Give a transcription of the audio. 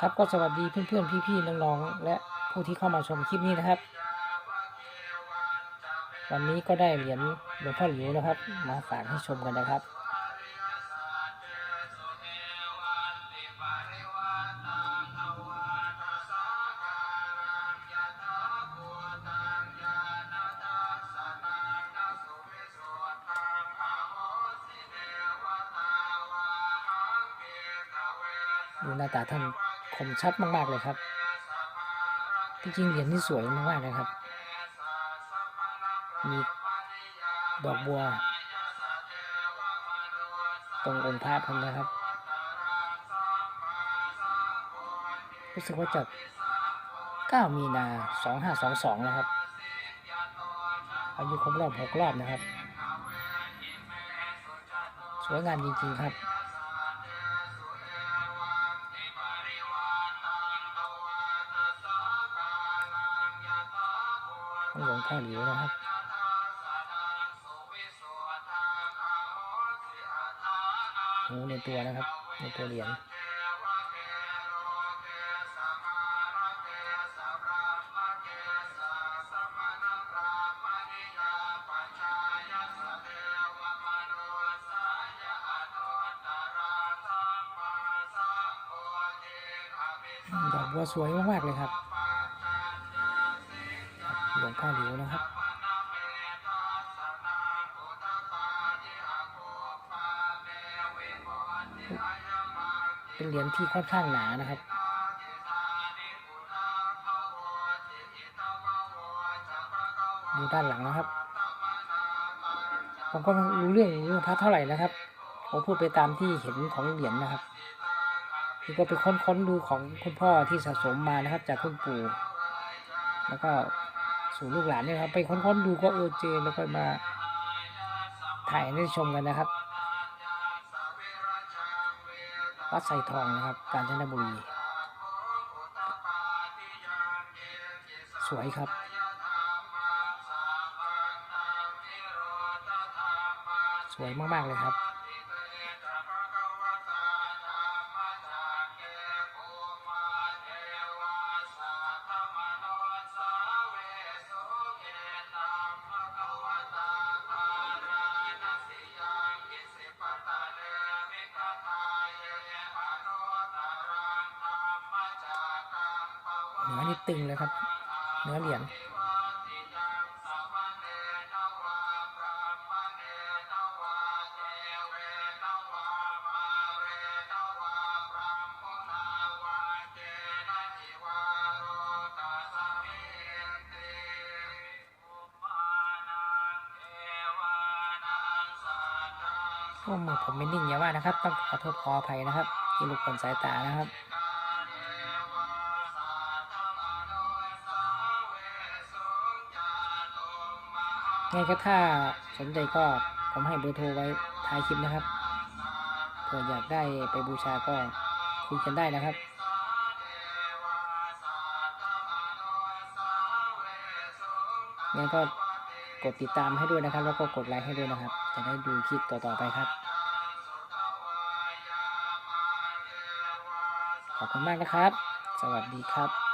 ครับก็สวัสดีเพื่อนๆ พี่ๆ น้องๆ และผู้ที่เข้ามาชมคลิปนี้นะครับ วันนี้ก็ได้เหรียญหลวงพ่อหลิวนะครับ มาฝากให้ชมกันนะครับ ดูหน้าตาท่าน คมชัดมาก ๆ เลยครับจริงเหรียญนี่สวยมากๆเลยครับ มีดอกบัว ตรงองค์พระพันนะครับ รู้สึกว่าจะ 9 มีนา 2522 นะครับ อายุครบรอบ 6 รอบนะครับ สวยงามจริง ๆ ครับ ของหลวงพ่อหลิวนะครับหูในตัวนะครับ ในตัวเหรียญดอกบัวสวยมากๆเลยครับ หลวงพ่อหลิวนะครับเป็นเหรียญที่ค่อนข้างหนานะครับดูด้านหลังนะครับ ผมก็รู้เรื่องเรื่องพระเท่าไหร่นะครับ ผมพูดไปตามที่เห็นของเหรียญนะครับนี่ก็ไปค้นๆดูของคุณพ่อที่สะสมมานะครับ จากคุณปู่ แล้วก็ สู่ลูกหลานเนี่ยครับ ไปค้นๆดูก็เออเจอแล้วก็มาถ่ายให้ชมกันนะครับวัดไซทองนะครับ กาญจนบุรี สวยครับสวยมาก ๆ เลยครับ เนื้อนี่ตึงเลยครับ เนื้อเหรียญโอ้มือผมไม่นิ่งอย่าว่านะครับ ต้องขอโทษขออภัยนะครับที่รบกวนสายตานะครับ ไงก็ถ้าสนใจก็ผมให้เบอร์โทรไว้ท้ายคลิปนะครับเผื่ออยากได้ไปบูชาก็คุยกันได้นะครับงั้นก็กดติดตามให้ด้วยนะครับ แล้วก็กดไลค์ให้ด้วยนะครับ จะได้ดูคลิปต่อๆไปครับ ขอบคุณมากนะครับ สวัสดีครับ